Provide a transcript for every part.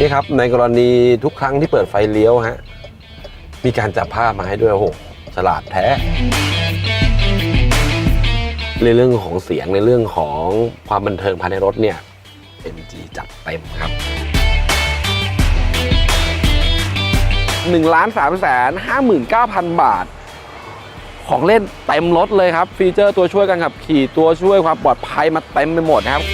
นี่ครับในกรณีทุกครั้งที่เปิดไฟเลี้ยวฮะมีการจับภาพมาให้ด้วยโอ้โหฉลาดแท้ ในเรื่องของเสียงในเรื่องของความบันเทิงภายในรถเนี่ย MG จัดเต็มครับ1ล้าน3แสน59,000บาท ของเล่นเต็มรถเลยครับ ฟีเจอร์ตัวช่วยการขับขี่ตัวช่วยความปลอดภัยมาเต็มไปหมดครับ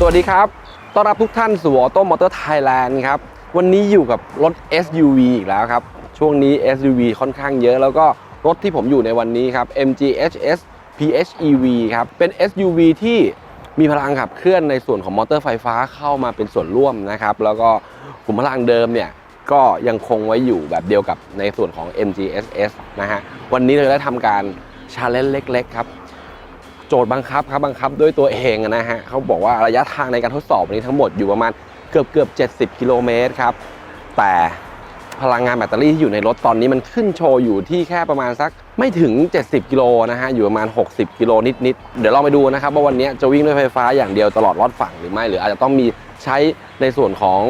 สวัสดีครับ ต้อนรับทุกท่านสู่ออโต้มอเตอร์ไทยแลนด์ครับ วันนี้อยู่กับรถ SUV อีกแล้วครับ ช่วงนี้ SUV ค่อนข้างเยอะ แล้วก็รถที่ผมอยู่ในวันนี้ครับ MG HS PHEV ครับ เป็น SUV ที่มีพลังขับเคลื่อนในส่วนของมอเตอร์ไฟฟ้าเข้ามาเป็นส่วนร่วมนะครับ แล้วก็ขุมพลังเดิมเนี่ยก็ยังคงไว้อยู่แบบเดียวกับในส่วนของ MG SS นะฮะ วันนี้เราได้ทำการชาเลนจ์เล็ก ๆ ครับ โจทย์บังคับครับบังคับด้วยตัวเองนะฮะเขาบอกว่าระยะทางในการทดสอบวันนี้ทั้งหมดอยู่ประมาณเกือบเกือบ70 กิโลเมตรครับ แต่พลังงานแบตเตอรี่ที่อยู่ในรถตอนนี้มันขึ้นโชว์อยู่ที่แค่ประมาณสักไม่ถึง 70 กิโลนะฮะ อยู่ประมาณ 60 กิโลนิด ๆ เดี๋ยวเราไปดูนะครับ ว่าวันนี้จะวิ่งด้วยไฟฟ้าอย่างเดียวตลอดรอดฝั่งหรือไม่ หรืออาจจะต้องมีใช้ในส่วนของ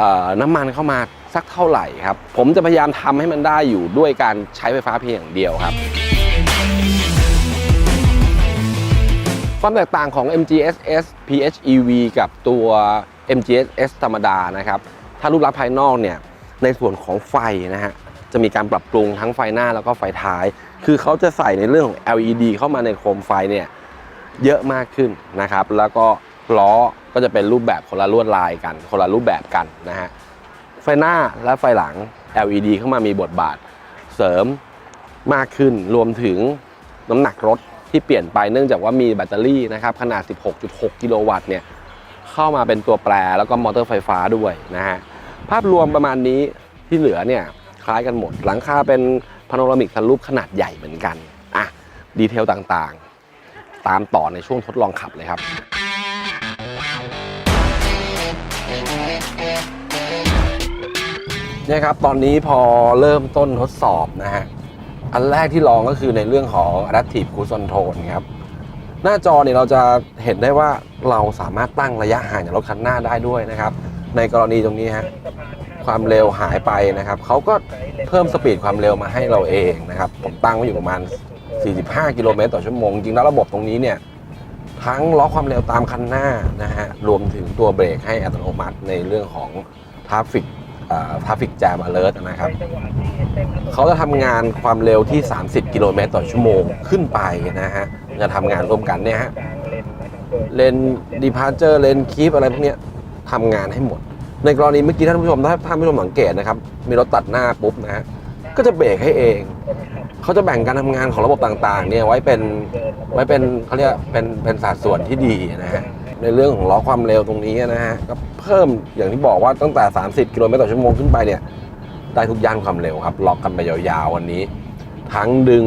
ออน้ำมันเข้ามาสักเท่าไหร่ครับ ผมจะพยายามทำให้มันได้อยู่ด้วยการใช้ไฟฟ้าเพียงอย่างเดียวครับ ความแตกต่างของ MGSS PHEV กับตัว MGSS ธรรมดานะครับ ถ้ารูปลักษณ์ภายนอกเนี่ย ในส่วนของไฟนะฮะ จะมีการปรับปรุงทั้งไฟหน้าแล้วก็ไฟท้าย คือเขาจะใส่ในเรื่องของ LED เข้ามาในโคมไฟเนี่ย เยอะมากขึ้นนะครับ แล้วก็ล้อก็จะเป็นรูปแบบคนละลวดลายกัน คนละรูปแบบกันนะฮะ ไฟหน้าและไฟหลัง LED เข้ามามีบทบาทเสริมมากขึ้น รวมถึงน้ำหนักรถ ที่เปลี่ยนไปเนื่องจากว่ามีแบตเตอรี่นะครับขนาด 16.6 กิโลวัตต์เนี่ยเข้ามาเป็นตัวแปรแล้วก็มอเตอร์ไฟฟ้าด้วยนะฮะภาพรวมประมาณนี้ที่เหลือเนี่ยคล้ายกันหมด หลังคาเป็นพาโนรามิกซันรูปขนาดใหญ่เหมือนกันอะดีเทลต่างๆ ตามต่อในช่วงทดลองขับเลยครับเนี่ยครับตอนนี้พอเริ่มต้นทดสอบนะฮะ อันแรกที่ลองก็คือในเรื่องของ Adaptive Cruise Control ครับ หน้าจอเนี่ยเราจะเห็นได้ว่าเราสามารถตั้งระยะห่างจากรถคันหน้าได้ด้วยนะครับ ในกรณีตรงนี้ฮะความเร็วหายไปนะครับ เขาก็เพิ่มสปีดความเร็วมาให้เราเองนะครับ ผมตั้งไว้อยู่ประมาณ 45 กิโลเมตรต่อชั่วโมง จริงแล้วระบบตรงนี้เนี่ยทั้งล็อกความเร็วตามคันหน้านะฮะ รวมถึงตัวเบรกให้อัตโนมัติในเรื่องของทราฟิก ทราฟิกแจมอเลิร์นะครับเขาจะทำงานความเร็วที่ 30 กิโลเมตรต่อชั่วโมงขึ้นไปนะฮะจะทำงานร่วมกันเนี่ยฮะเลนดีพาร์เจอร์เลนคีปอะไรพวกเนี้ยทำงานให้หมด ในกรณีเมื่อกี้ท่านผู้ชมถ้าท่านผู้ชมสังเกตนะครับ มีรถตัดหน้าปุ๊บนะฮะก็จะเบรกให้เองเขาจะแบ่งการทำงานของระบบต่างๆเนี่ยไว้เป็นไว้เป็นเขาเรียกเป็นเป็นสัดส่วนที่ดีนะฮะ ในเรื่องของล้อความเร็วตรงนี้นะฮะก็เพิ่มอย่างที่บอกว่าตั้งแต่ 30 กิโลเมตรต่อชั่วโมงขึ้นไปเนี่ยได้ทุกย่านความเร็วครับล็อกกันไปยาวๆวันนี้ ทั้งดึง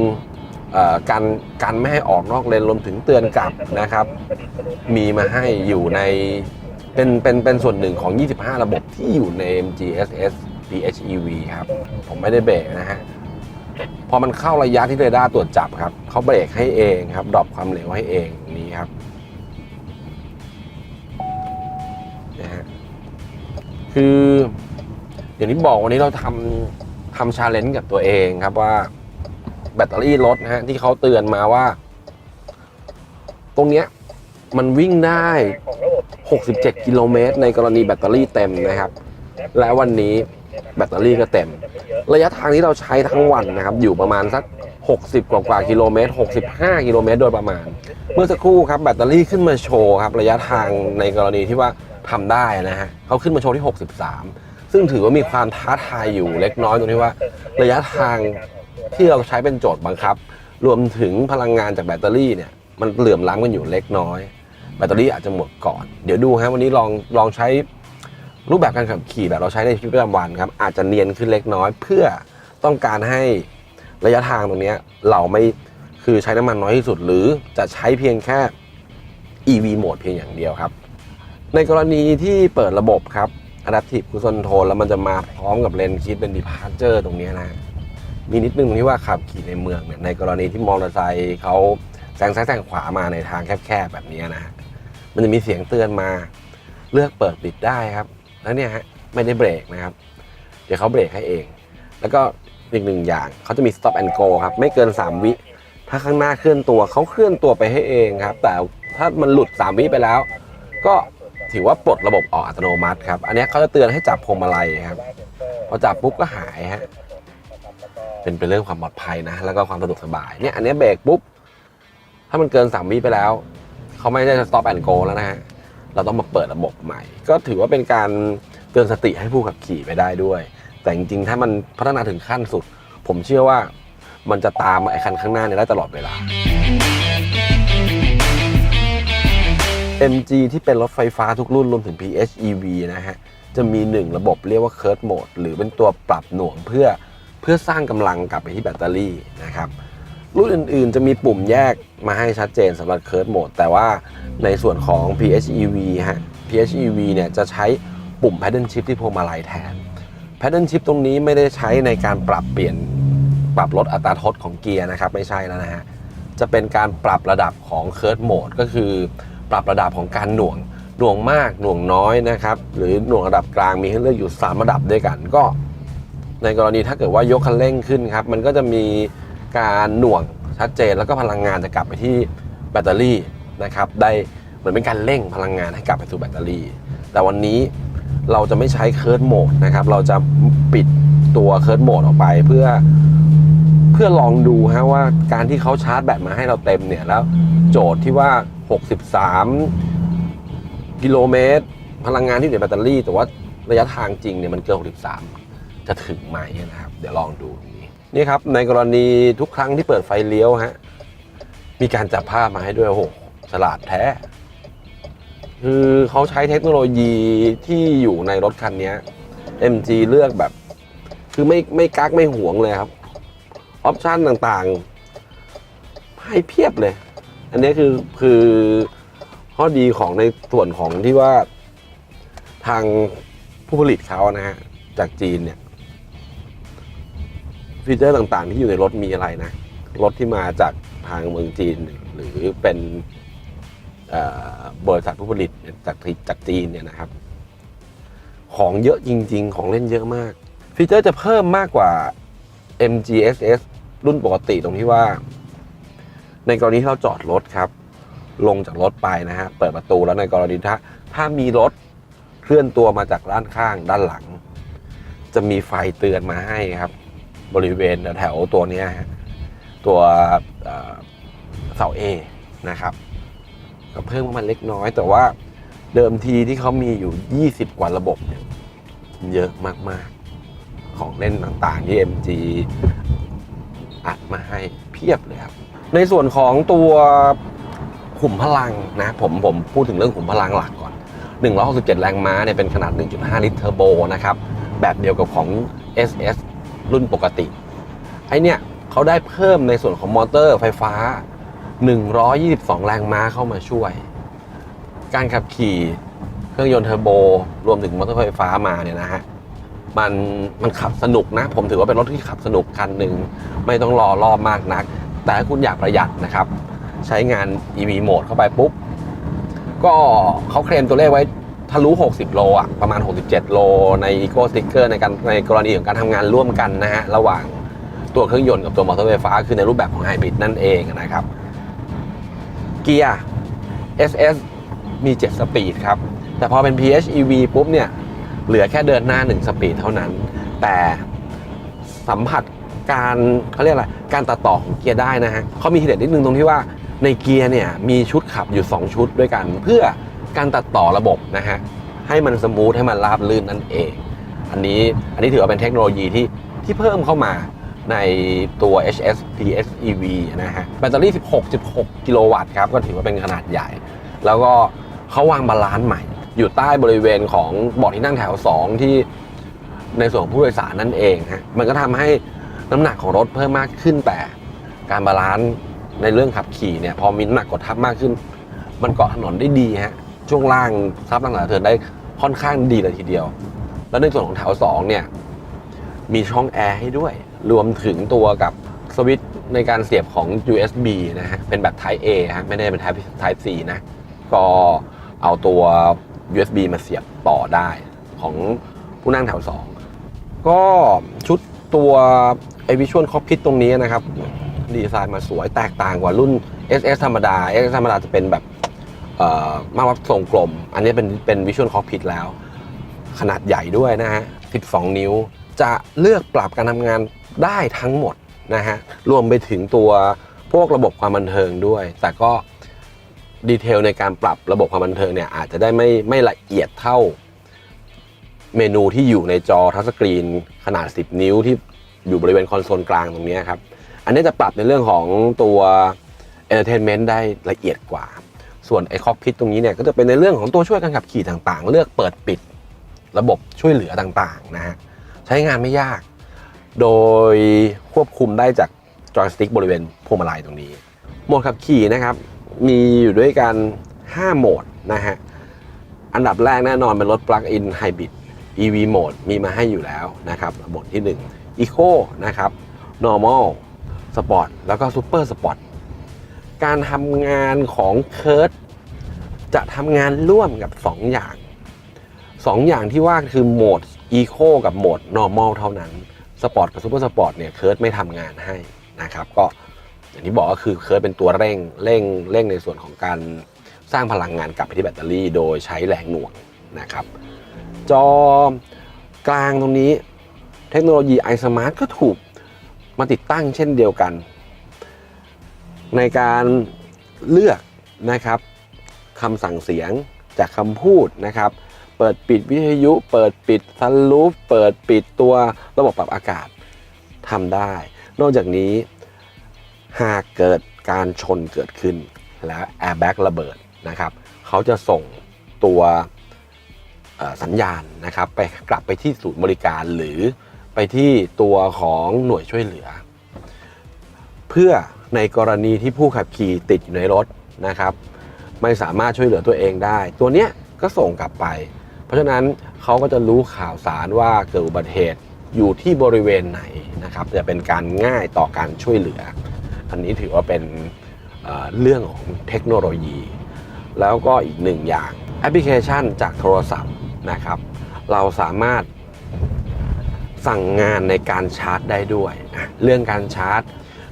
กันกันไม่ให้ออกนอกเลนรวมถึงเตือนกลับนะครับ มีมาให้อยู่ในเป็นเป็นเป็นส่วนหนึ่งของ 25 ระบบที่อยู่ใน MGSS PHEV ครับ ผมไม่ได้เบรกนะฮะ พอมันเข้าระยะที่เรดาร์ตรวจจับครับเขาเบรกให้เองครับดรอปความเร็วให้เองนี่ครับ คืออย่างที่บอกวันนี้เราทำทำชาเลนจ์กับตัวเองครับว่าแบตเตอรี่รถนะฮะที่เขาเตือนมาว่า ตรงเนี้ยมันวิ่งได้ 67 กิโลเมตรในกรณีแบตเตอรี่เต็มนะครับ และวันนี้แบตเตอรี่ก็เต็ม ระยะทางที่เราใช้ทั้งวันนะครับ อยู่ประมาณสัก 60 กว่ากว่ากิโลเมตร 65 กิโลเมตรโดยประมาณ เมื่อสักครู่ครับแบตเตอรี่ขึ้นมาโชว์ครับ ระยะทางในกรณีที่ว่า ทำได้นะฮะเขาขึ้นมาโชว์ที่ 63 ซึ่งถือว่ามีความท้าทายอยู่เล็กน้อยตรงที่ว่า ระยะทางที่เราใช้เป็นโจทย์บังคับ รวมถึงพลังงานจากแบตเตอรี่เนี่ยมันเหลื่อมล้ำกันอยู่เล็กน้อย แบตเตอรี่อาจจะหมดก่อน เดี๋ยวดูฮะวันนี้ลองลองใช้รูปแบบการขับขี่แบบเราใช้ในชีวิตประจำวันครับอาจจะเนียนขึ้นเล็กน้อย เพื่อต้องการให้ระยะทางตรงนี้เราไม่คือใช้น้ำมันน้อยที่สุด หรือจะใช้เพียงแค่ EV โหมดเพียงอย่างเดียวครับ ในกรณีที่เปิดระบบครับ Adaptive Cruise Control แล้วมันจะมาพร้อมกับเลนคิดเป็น Departure ตรงนี้นะ มีนิดนึงที่ว่าขับขี่ในเมืองเนี่ยในกรณีที่มอเตอร์ไซค์เขาแซงซ้ายแซงขวามาในทางแคบๆแบบนี้นะฮะมันจะมีเสียงเตือนมา เลือกเปิดปิดได้ครับ แล้วเนี่ยฮะไม่ได้เบรกนะครับ เดี๋ยวเขาเบรกให้เอง แล้วก็อีกหนึ่งอย่างเขาจะมี stop and go ครับ ไม่เกิน 3 วิ ถ้าข้างหน้าเคลื่อนตัวเขาเคลื่อนตัวไปให้เองครับ แต่ถ้ามันหลุด 3 วิไปแล้ว ก็ ถือว่าปลดระบบออกอัตโนมัติครับ อันนี้เขาจะเตือนให้จับพวงมาลัยครับ พอจับปุ๊บก็หายฮะ เป็นเป็นเรื่องความปลอดภัยนะ แล้วก็ความสะดวกสบาย เนี่ย อันนี้เบรกปุ๊บ ถ้ามันเกิน3วิไปแล้ว เขาไม่ได้ stop and go แล้วนะฮะ เราต้องมาเปิดระบบใหม่ ก็ถือว่าเป็นการเตือนสติให้ผู้ขับขี่ไปได้ด้วย แต่จริงๆ ถ้ามันพัฒนาถึงขั้นสุด ผมเชื่อว่ามันจะตามไอ้คันข้างหน้าเนี่ยได้ตลอดเวลา MG ที่เป็นรถไฟฟ้าทุกรุ่นรวมถึง PHEV นะฮะ จะมีหนึ่งระบบเรียกว่า Curve Mode หรือเป็นตัวปรับหน่วงเพื่อเพื่อสร้างกำลังกลับไปที่แบตเตอรี่นะครับ รุ่นอื่นๆ จะมีปุ่มแยกมาให้ชัดเจนสำหรับ Curve Mode แต่ว่าในส่วนของ PHEV ฮะ PHEV เนี่ยจะใช้ปุ่ม Paddle Shift ที่พวงมาลัยแทน Paddle Shift ตรงนี้ไม่ได้ใช้ในการปรับเปลี่ยนปรับลดอัตราทดของเกียร์นะครับ ไม่ใช่แล้วนะฮะ จะเป็นการปรับระดับของ Curve Mode ก็คือ ปรับระดับของการหน่วงหน่วงมากหน่วงน้อยนะครับ หรือหน่วงระดับกลางมีให้เลือกอยู่ 3 ระดับด้วยกัน ก็ในกรณีถ้าเกิดว่ายกคันเร่งขึ้นครับ มันก็จะมีการหน่วงชัดเจนแล้วก็พลังงานจะกลับไปที่แบตเตอรี่นะครับ ได้เหมือนเป็นการเร่งพลังงานให้กลับไปสู่แบตเตอรี่ แต่วันนี้เราจะไม่ใช้เคิร์ดโหมดนะครับ เราจะปิดตัวเคิร์ดโหมดออกไปเพื่อเพื่อลองดูฮะว่าการที่เขาชาร์จแบตมาให้เราเต็มเนี่ยแล้ว โจทย์ที่ว่า 63 กิโลเมตร พลังงานที่อยู่ในแบตเตอรี่ แต่ว่าระยะทางจริงเนี่ยมันเกิน 63 จะถึงไหมนะครับ เดี๋ยวลองดูนี้นี่ครับ ในกรณีทุกครั้งที่เปิดไฟเลี้ยวฮะมีการจับภาพมาให้ด้วยโอ้โหฉลาดแท้ คือเขาใช้เทคโนโลยีที่อยู่ในรถคันนี้ MG เลือกแบบ คือไม่ไม่กักไม่หวงเลยครับ ออปชันต่างๆให้เพียบเลย อันนี้คือคือข้อดีของในส่วนของที่ว่าทางผู้ผลิตเขานะฮะจากจีนเนี่ย ฟีเจอร์ต่างๆ ที่อยู่ในรถมีอะไรนะ รถที่มาจากทางเมืองจีน หรือเป็นเอ่อบริษัทผู้ผลิตจากจากจีนเนี่ยนะครับ ของเยอะจริง ๆ ของเล่นเยอะมาก ฟีเจอร์จะเพิ่มมากกว่า MGSS รุ่นปกติตรงที่ว่า ในกรณีที่เราจอดรถครับ ลงจากรถไปนะฮะเปิดประตูแล้วในกรณีถ้าถ้ามีรถเคลื่อนตัวมาจากด้านข้างด้านหลัง จะมีไฟเตือนมาให้ครับ บริเวณแถวตัวนี้ตัวเอ่อเสา A นะครับ ก็เพิ่มขึ้นมาเล็กน้อยแต่ว่าเดิมทีที่เขามีอยู่ 20 กว่าระบบเนี่ยเยอะมาก ๆ ของเล่นต่าง ๆ ที่ MG อัดมาให้เพียบเลยครับ ในส่วนของตัวขุมพลังนะผมผมพูดถึงเรื่องขุมพลังหลักก่อน 167 แรงม้าเนี่ยเป็นขนาด 1.5 ลิตรเทอร์โบนะครับ แบบเดียวกับของ SS รุ่นปกติ ไอเนี่ยเขาได้เพิ่มในส่วนของมอเตอร์ไฟฟ้า 122 แรงม้าเข้ามาช่วย การขับขี่เครื่องยนต์เทอร์โบ รวมถึงมอเตอร์ไฟฟ้ามาเนี่ยนะฮะมันมันขับสนุกนะ ผมถือว่าเป็นรถที่ขับสนุกคันหนึ่งไม่ต้องรอรอบมากนัก แต่ถ้าคุณอยากประหยัดนะครับ ใช้งาน EV โหมดเข้าไปปุ๊บ ก็เขาเคลมตัวเลขไว้ทะลุ 60 โลอะ ประมาณ 67 โล ใน Eco Sticker ในการในกรณีของการทำงานร่วมกันนะฮะ ระหว่างตัวเครื่องยนต์กับตัวมอเตอร์ไฟฟ้า คือในรูปแบบของไฮบริดนั่นเองนะครับ เกียร์ SS มี 7 สปีดครับ แต่พอเป็น PHEV ปุ๊บเนี่ย เหลือแค่เดินหน้า 1 สปีดเท่านั้น แต่สัมผัส การเขาเรียกอะไรการตัดต่อของเกียร์ได้นะฮะเขามีทีเด็ดนิดนึงตรงที่ว่าในเกียร์เนี่ยมีชุดขับอยู่ 2 ชุดด้วยกัน เพื่อการตัดต่อระบบนะฮะให้มันสมูทให้มันราบลื่นนั่นเอง อันนี้อันนี้ถือว่าเป็นเทคโนโลยีที่ที่เพิ่มเข้ามาในตัว HS PHEV นะฮะแบตเตอรี่ 16.6 กิโลวัตต์ครับ ก็ถือว่าเป็นขนาดใหญ่ แล้วก็เขาวางบาลานซ์ใหม่ อยู่ใต้บริเวณของเบาะที่นั่งแถว 2 ที่ในส่วนของผู้โดยสารนั่นเองฮะมันก็ทำให้ น้ำหนักของรถเพิ่มมากขึ้นแต่การบาลานซ์ในเรื่องขับขี่เนี่ยพอมีน้ำหนักกดทับมากขึ้น มันเกาะถนนได้ดีฮะช่วงล่างซับต่างๆเธอได้ค่อนข้างดีเลยทีเดียว แล้วในส่วนของแถว2เนี่ยมีช่องแอร์ให้ด้วย รวมถึงตัวกับสวิตช์ในการเสียบของ USB นะฮะ เป็นแบบ Type A ฮะ ไม่ได้เป็น Type Type C นะ ก็เอาตัว USB มาเสียบต่อได้ของผู้นั่งแถว 2 ก็ชุดตัว ไอวิชวลคอ c พิ t ตรงนี้นะครับดีไซน์มาสวยแตกต่างกว่ารุ่น SS ธรรมดา SS ธรรมดาจะเป็นแบบมาวัดทรงกลม อันนี้เป็นเป็นวิชวลคอ c พิ t แล้ว ขนาดใหญ่ด้วยนะฮะ 12 นิ้ว จะเลือกปรับการทำงานได้ทั้งหมดนะฮะ รวมไปถึงตัวพวกระบบความบันเทิงด้วย แต่ก็ดีเทลในการปรับระบบความบันเทิงเนี่ยอาจจะได้ไม่ไม่ละเอียดเท่าเมนูที่อยู่ในจอทัชสกรีนขนาด 10 นิ้วที่ อยู่บริเวณคอนโซลกลางตรงนี้ครับ อันนี้จะปรับในเรื่องของตัว Entertainment ได้ละเอียดกว่า ส่วนไอ้คอกพิทตรงนี้เนี่ยก็จะเป็นในเรื่องของตัวช่วยการขับขี่ต่างๆ เลือกเปิดปิดระบบช่วยเหลือต่างๆนะฮะใช้งานไม่ยาก โดยควบคุมได้จากจอยสติ๊กบริเวณพวงมาลัยตรงนี้ โหมดขับขี่นะครับมีอยู่ด้วยกัน 5 โหมดนะฮะอันดับแรกแน่นอนเป็นรถ plug-in hybrid EV mode มีมาให้อยู่แล้วนะครับโหมดที่ 1 Eco นะครับ Normal Sport แล้วก็ Super Sport การทำงานของเคิร์ดจะทำงานร่วมกับ 2 อย่าง 2 อย่างที่ว่าคือโหมด Eco กับโหมด Normal เท่านั้น Sport กับ Super Sport เนี่ยเคิร์ดไม่ทำงานให้นะครับ ก็อย่างที่บอกก็คือเคิร์ดเป็นตัวเร่งเร่งเร่งในส่วนของการสร้างพลังงานกลับไปที่แบตเตอรี่ โดยใช้แรงหน่วงนะครับ จอกลางตรงนี้ เทคโนโลยี iSmart ก็ถูกมาติดตั้งเช่นเดียวกัน ในการเลือกนะครับคำสั่งเสียงจากคำพูดนะครับ เปิดปิดวิทยุ เปิดปิดซันลูฟเปิดปิดตัวระบบปรับอากาศทำได้ นอกจากนี้หากเกิดการชนเกิดขึ้นแล้วแอร์แบ็กระเบิดนะครับเขาจะส่งตัวสัญญาณนะครับ ไปกลับไปที่ศูนย์บริการหรือ ไปที่ตัวของหน่วยช่วยเหลือ เพื่อในกรณีที่ผู้ขับขี่ติดอยู่ในรถนะครับ ไม่สามารถช่วยเหลือตัวเองได้ ตัวเนี้ยก็ส่งกลับไป เพราะฉะนั้นเขาก็จะรู้ข่าวสารว่าเกิดอุบัติเหตุอยู่ที่บริเวณไหนนะครับจะเป็นการง่ายต่อการช่วยเหลือ อันนี้ถือว่าเป็นเรื่องของเทคโนโลยี แล้วก็อีกหนึ่งอย่างแอปพลิเคชันจากโทรศัพท์นะครับ เราสามารถ สั่งงานในการชาร์จได้ด้วยอะเรื่องการชาร์จ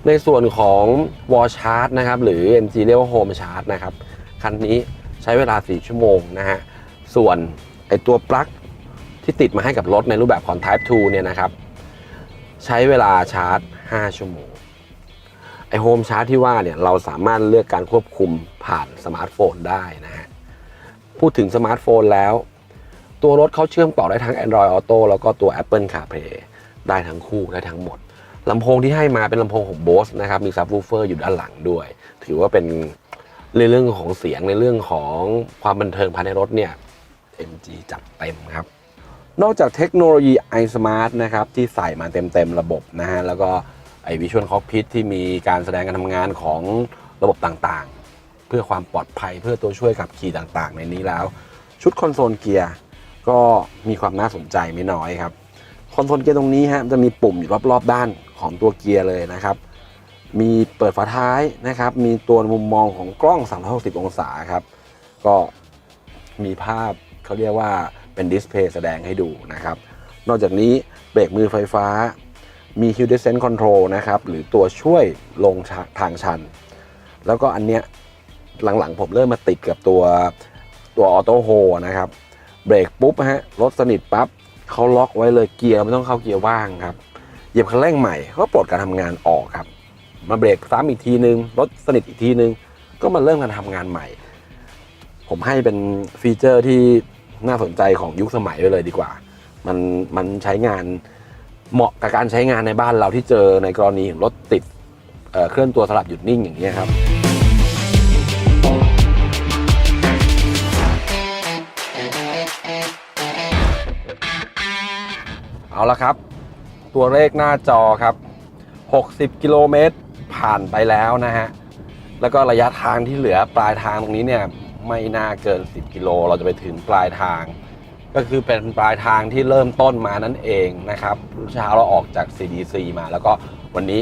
ในส่วนของ Wall Charge นะครับหรือ MG เรียกว่า Home Charge นะครับคันนี้ใช้เวลา 4 ชั่วโมงนะฮะส่วนไอตัวปลั๊กที่ติดมาให้กับรถในรูปแบบของ Type 2 เนี่ยนะครับ ใช้เวลาชาร์จ 5 ชั่วโมงไอโฮมชาร์จที่ว่าเนี่ยเราสามารถเลือกการควบคุมผ่านสมาร์ทโฟนได้นะฮะพูดถึงสมาร์ทโฟนแล้ว ตัวรถเขาเชื่อมต่อได้ทั้ง Android Auto แล้วก็ตัว Apple CarPlay ได้ทั้งคู่ได้ทั้งหมดลำโพงที่ให้มาเป็นลำโพงของ Bose นะครับ มีซับวูเฟอร์อยู่ด้านหลังด้วย ถือว่าเป็นในเรื่องของเสียงในเรื่องของความบันเทิงภายในรถเนี่ย MG จัดเต็มครับ นอกจากเทคโนโลยี iSmart นะครับ ที่ใส่มาเต็มๆระบบนะฮะ แล้วก็ไอ้ Visual Cockpit ที่มีการแสดงการทำงานของระบบต่างๆ เพื่อความปลอดภัยเพื่อตัวช่วยขับขี่ต่างๆ ในนี้แล้ว ชุดคอนโซลเกียร์ ก็มีความน่าสนใจไม่น้อยครับคอนโซลเกียร์ตรงนี้ฮะจะมีปุ่มอยู่รอบๆด้านของตัวเกียร์เลยนะครับ มีเปิดฝาท้ายนะครับ มีตัวมุมมองของกล้อง 360 องศาครับ ก็มีภาพเขาเรียกว่าเป็นดิสเพย์แสดงให้ดูนะครับ นอกจากนี้เบรกมือไฟฟ้า มี Hill Descent Control นะครับ หรือตัวช่วยลงทางชัน แล้วก็อันเนี้ยหลังๆผมเริ่มมาติดกับตัวตัวออโต้โฮนะครับ เบรกปุ๊บฮะรถสนิทปั๊บเขาล็อกไว้เลยเกียร์ไม่ต้องเข้าเกียร์ว่างครับเหยียบคันเร่งใหม่เขาปลดการทำงานออกครับ มาเบรกซ้ำอีกทีนึงรถสนิทอีกทีนึง ก็มาเริ่มการทำงานใหม่ ผมให้เป็นฟีเจอร์ที่น่าสนใจของยุคสมัยไปเลยดีกว่า มันมันใช้งานเหมาะกับการใช้งานในบ้านเราที่เจอในกรณีรถติดเอ่อเคลื่อนตัวสลับหยุดนิ่งอย่างนี้ยครับ เอาละครับ ตัวเลขหน้าจอครับ 60 กิโลเมตรผ่านไปแล้วนะฮะ แล้วก็ระยะทางที่เหลือปลายทางตรงนี้เนี่ยไม่น่าเกิน 10 กิโล เราจะไปถึงปลายทาง ก็คือเป็นปลายทางที่เริ่มต้นมานั่นเองนะครับเช้าเราออกจาก CDC มา แล้วก็วันนี้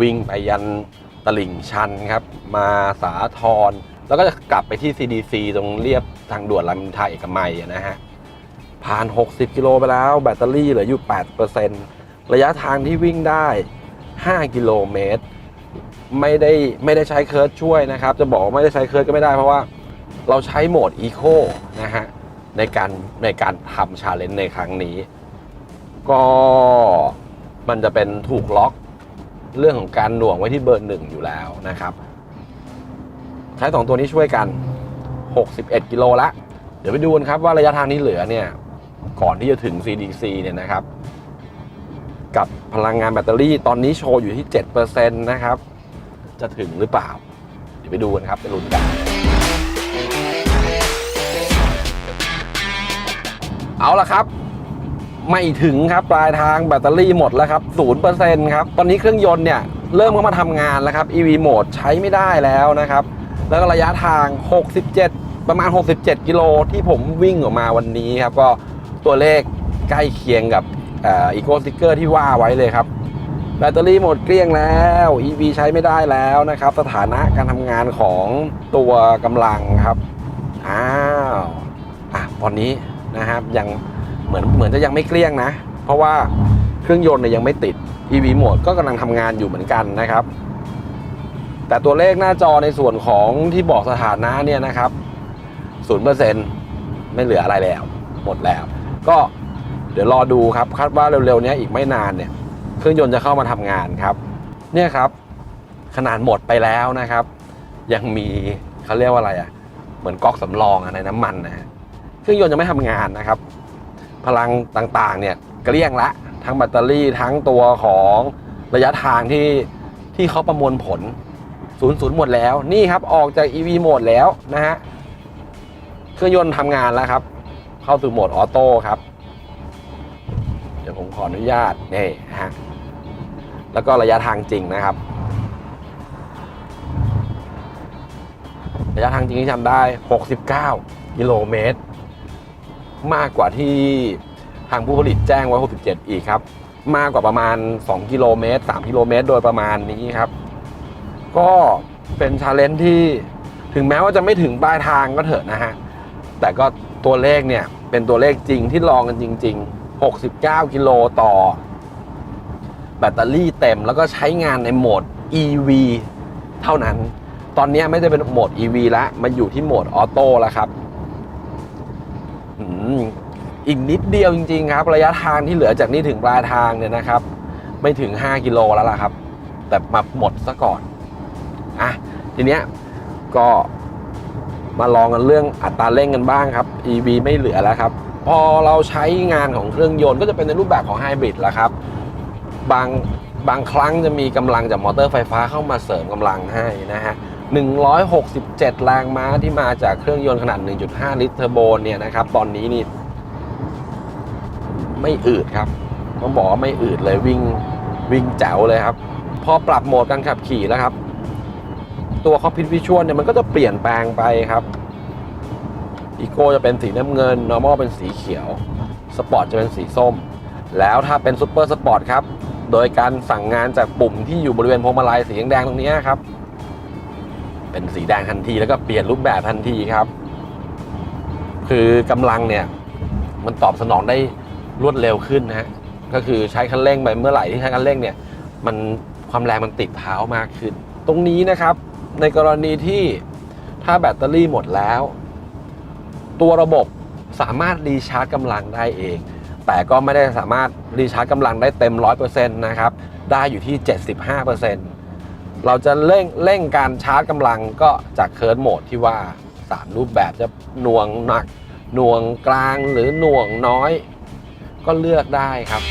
วิ่งไปยันตลิ่งชันครับ มาสาทรแล้วก็จะกลับไปที่ CDC ตรงเรียบทางด่วนรามอินทราเอกมัยนะฮะ ผ่าน 60 กิโลไปแล้ว แบตเตอรี่เหลืออยู่ 8%ระยะทางที่วิ่งได้ 5 กิโลเมตร ไม่ได้ไม่ได้ใช้เคิร์ดช่วยนะครับ จะบอกว่าไม่ได้ใช้เคิร์ดก็ไม่ได้เพราะว่าเราใช้โหมดอีโคนะฮะในการในการทำชาเลนจ์ในครั้งนี้ ก็มันจะเป็นถูกล็อกเรื่องของการหน่วงไว้ที่เบอร์หนึ่งอยู่แล้วนะครับ ใช้สองตัวนี้ช่วยกัน 61 กิโลละ เดี๋ยวไปดูกันครับว่าระยะทางที่เหลือเนี่ย ก่อนที่จะถึง CDC เนี่ยนะครับ กับพลังงานแบตเตอรี่ตอนนี้โชว์อยู่ที่ 7%นะครับ จะถึงหรือเปล่า เดี๋ยวไปดูกันครับไปลุ้นกันเอาละครับ ไม่ถึงครับปลายทางแบตเตอรี่หมดแล้วครับ0%ครับ ตอนนี้เครื่องยนต์เนี่ย เริ่มเข้ามาทำงานแล้วครับ EV โหมดใช้ไม่ได้แล้วนะครับ แล้วก็ระยะทาง 67 ประมาณ 67 กิโลที่ผมวิ่งออกมาวันนี้ครับ ก็ ตัวเลขใกล้เคียงกับอีโก้สติกเกอร์ที่ว่าไว้เลยครับ แบตเตอรี่หมดเกลี้ยงแล้ว EV ใช้ไม่ได้แล้วนะครับ สถานะการทำงานของตัวกำลังครับ อ้าวอะตอนนี้นะครับยังเหมือนเหมือนจะยังไม่เกลี้ยงนะ เพราะว่าเครื่องยนต์เนี่ยยังไม่ติด EV โหมดก็กำลังทำงานอยู่เหมือนกันนะครับ แต่ตัวเลขหน้าจอในส่วนของที่บอกสถานะเนี่ยนะครับ0%ไม่เหลืออะไรแล้ว หมดแล้ว ก็เดี๋ยวรอดูครับคาดว่าเร็วๆนี้อีกไม่นานเนี่ยเครื่องยนต์จะเข้ามาทำงานครับ เนี่ยครับ ขนาดหมดไปแล้วนะครับ ยังมีเขาเรียกว่าอะไรอะ เหมือนก๊อกสำรองในน้ำมันนะเครื่องยนต์ยังไม่ทำงานนะครับ พลังต่างๆเนี่ยเกลี้ยงละ ทั้งแบตเตอรี่ทั้งตัวของระยะทางที่ที่เขาประมวลผลศูนย์ศูนย์หมดแล้วนี่ครับออกจาก EV โหมดแล้วนะฮะเครื่องยนต์ทำงานแล้วครับ เข้าสู่โหมดออโต้ครับ เดี๋ยวผมขออนุญาตนี่ฮะแล้วก็ระยะทางจริงนะครับ ระยะทางจริงที่ทำได้ 69 กิโลเมตร มากกว่าที่ทางผู้ผลิตแจ้งไว้ 67 อีกครับ มากกว่าประมาณ 2 กิโลเมตร 3 กิโลเมตร โดยประมาณนี้ครับ ก็เป็นชาเลนจ์ที่ถึงแม้ว่าจะไม่ถึงปลายทางก็เถอะนะฮะ แต่ก็ตัวเลขเนี่ยเป็นตัวเลขจริงที่ลองกันจริง ๆ 69 กิโลต่อ แบตเตอรี่เต็มแล้วก็ใช้งานในโหมด EV เท่านั้น ตอนนี้ไม่ได้เป็นโหมด EV แล้วมาอยู่ที่โหมดออโต้แล้วครับอีกนิดเดียวจริง ๆ ครับ ระยะทางที่เหลือจากนี้ถึงปลายทางเนี่ยนะครับ ไม่ถึง 5 กิโลแล้วล่ะครับ แต่มาหมดซะก่อนอะทีเนี้ยก็ มาลองกันเรื่องอัตราเร่งกันบ้างครับ EV ไม่เหลือแล้วครับ พอเราใช้งานของเครื่องยนต์ก็จะเป็นในรูปแบบของไฮบริดแล้วครับ บางบางครั้งจะมีกำลังจากมอเตอร์ไฟฟ้าเข้ามาเสริมกำลังให้นะฮะ 167 แรงม้าที่มาจากเครื่องยนต์ขนาด 1.5 ลิตรเทอร์โบเนี่ยนะครับ ตอนนี้นี่ไม่อืดครับต้องบอกว่าไม่อืดเลยวิ่งวิ่งแจ๋วเลยครับ พอปรับโหมดการขับขี่แล้วครับ ตัวคอพิ t วิชวลเนี่ยมันก็จะเปลี่ยนแปลงไปครับอีโก้จะเป็นสีน้ำเงิน normal เป็นสีเขียวสปอร์ตจะเป็นสีส้ม แล้วถ้าเป็นซูเปอร์สปอร์ตครับ โดยการสั่งงานจากปุ่มที่อยู่บริเวณพวงมาลัยสีแดงตรงนี้ครับ เป็นสีแดงทันทีแล้วก็เปลี่ยนรูปแบบทันทีครับ คือกำลังเนี่ย มันตอบสนองได้รวดเร็วขึ้นนะฮะก็คือใช้คันเร่งไปเมื่อไหร่ที่ใช้คันเร่งเนี่ย มันความแรงมันติดเท้ามากขึ้น ตรงนี้นะครับ ในกรณีที่ถ้าแบตเตอรี่หมดแล้ว ตัวระบบสามารถรีชาร์จกำลังได้เอง แต่ก็ไม่ได้สามารถรีชาร์จกำลังได้เต็ม 100%นะครับ ได้อยู่ที่ 75%เราจะเร่งเร่งการชาร์จกำลังก็จากเคิร์ดโหมดที่ว่า 3 รูปแบบจะหน่วงหนัก หน่วงกลางหรือหน่วงน้อย ก็เลือกได้ครับ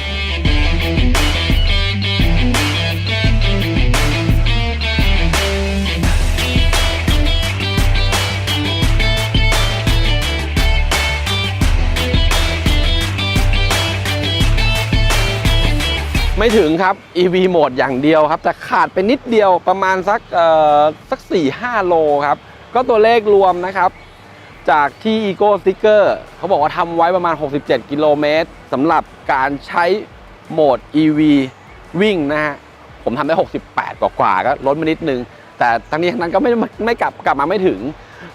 ไม่ถึงครับ EV โหมดอย่างเดียวครับ แต่ขาดไปนิดเดียวประมาณสักสัก 4-5 โลครับ ก็ตัวเลขรวมนะครับ จากที่ Ego Sticker เขาบอกว่าทำไว้ประมาณ 67 กิโลเมตรสำหรับการใช้โหมด EV วิ่งนะฮะ ผมทำได้ 68 กว่ากว่าๆก็ลดมานิดนึง แต่ทั้งนี้ทั้งนั้นก็ไม่ไม่กลับกลับมาไม่ถึง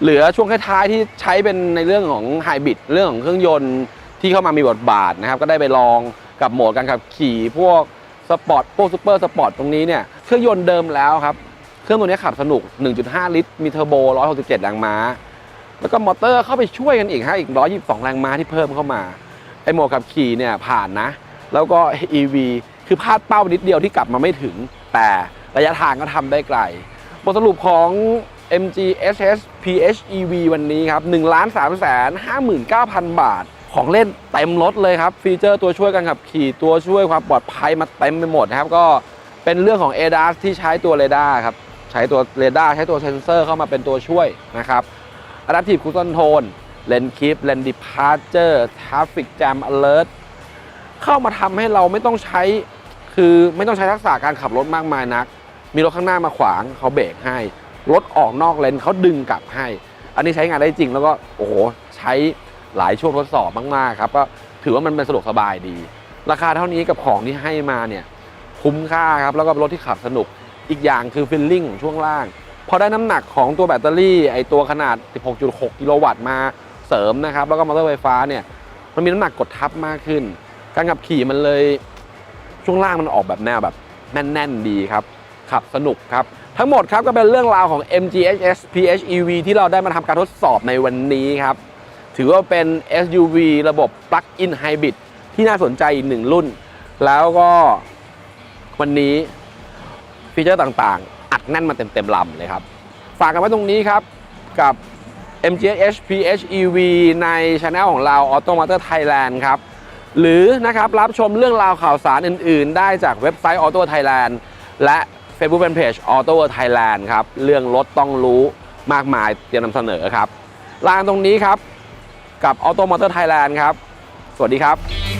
เหลือช่วงท้ายๆที่ใช้เป็นในเรื่องของไฮบริดเรื่องของเครื่องยนต์ที่เข้ามามีบทบาทนะครับ ก็ได้ไปลอง กับโหมดการขับขี่พวกสปอร์ตพวกซูเปอร์สปอร์ตตรงนี้เนี่ยเครื่องยนต์เดิมแล้วครับ เครื่องตัวนี้ขับสนุก 1.5 ลิตร มีเทอร์โบ 167 แรงม้า แล้วก็มอเตอร์เข้าไปช่วยกันอีกฮะอีก 122 แรงม้าที่เพิ่มเข้ามาไอโหมดขับขี่เนี่ยผ่านนะ แล้วก็ EV คือพลาดเป้านิดเดียวที่กลับมาไม่ถึง แต่ระยะทางก็ทำได้ไกลบทสรุปของ MG SS PHEV วันนี้ครับ1 3 5 9 0 0 0 บาท ของเล่นเต็มรถเลยครับ ฟีเจอร์ตัวช่วยการขับขี่ตัวช่วยความปลอดภัยมาเต็มไปหมดนะครับ ก็เป็นเรื่องของ ADAS ที่ใช้ตัวเรดาร์ครับ ใช้ตัวเรดาร์ใช้ตัวเซนเซอร์เข้ามาเป็นตัวช่วยนะครับ Adaptive Cruise Control Lane Keep Lane Departure Traffic Jam Alert เข้ามาทำให้เราไม่ต้องใช้ คือไม่ต้องใช้ทักษะการขับรถมากมายนัก มีรถข้างหน้ามาขวางเขาเบรกให้ รถออกนอกเลนเขาดึงกลับให้ อันนี้ใช้งานได้จริงแล้วก็โอ้โหใช้ หลายช่วงทดสอบมากๆครับก็ถือว่ามันเป็นสะดวกสบายดี ราคาเท่านี้กับของที่ให้มาเนี่ยคุ้มค่าครับแล้วก็เป็นรถที่ขับสนุกอีกอย่างคือฟิลลิ่งของช่วงล่าง พอได้น้ำหนักของตัวแบตเตอรี่ไอตัวขนาด 16.6 กิโลวัตต์มาเสริมนะครับแล้วก็มอเตอร์ไฟฟ้าเนี่ยมันมีน้ำหนักกดทับมากขึ้น การขับขี่มันเลยช่วงล่างมันออกแบบแนวแบบแน่นๆดีครับขับสนุกครับทั้งหมดครับก็เป็นเรื่องราวของ MGHS PHEV ที่เราได้มาทำการทดสอบในวันนี้ครับ ถือว่าเป็น SUV ระบบ Plug-in Hybrid ที่น่าสนใจอีกหนึ่งรุ่น แล้วก็วันนี้ฟีเจอร์ต่างๆ อัดแน่นมาเต็มๆลำเลยครับ ฝากกันไว้ตรงนี้ครับกับ MGH PHEV ในช anel ของเรา Automotor Thailand ครับ หรือนะครับรับชมเรื่องราวข่าวสารอื่นๆ ได้จากเว็บไซต์ Auto Thailand และ Facebook Fanpage Auto Thailand ครับ เรื่องรถต้องรู้มากมายเตรียมนำเสนอครับลากันตรงนี้ครับ กับ Auto Motor Thailand ครับ สวัสดีครับ